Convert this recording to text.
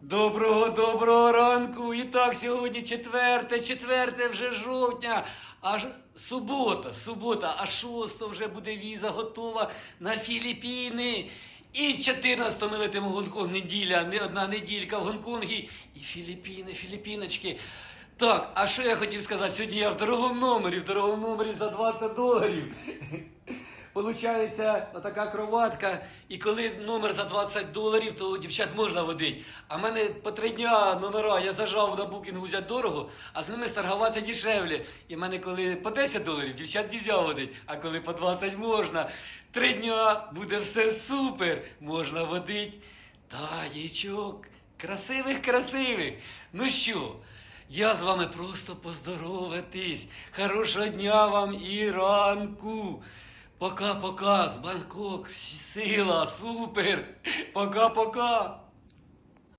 Доброго доброго ранку. І так, сьогодні четверте, четверте вже жовтня. Аж субота, субота, а 6 вже буде віза готова на Філіппіни. І 14 ми летимо в Гонконг, неділя, не одна неділька в Гонконгі. І Філіппіни, Філіппіночки. Так, а що я хотів сказати? Сьогодні я в дорогому номері, в дорогому номері за 20 доларів. Получається, отака кроватка, і коли номер за 20 доларів, то дівчат можна водити. А в мене по три дня номера я зажав на букінгу взяти дорого, а з ними старгуватися дешевле. І в мене коли по 10 доларів, дівчат нельзя водить, а коли по 20 можна. Три дня буде все супер, можна водити. Таєчок, красивих, красивих. Ну що? Я з вами просто поздороватись. Хорошого дня вам і ранку. Пока-пока, з Бангкок, сила, супер. Пока-пока.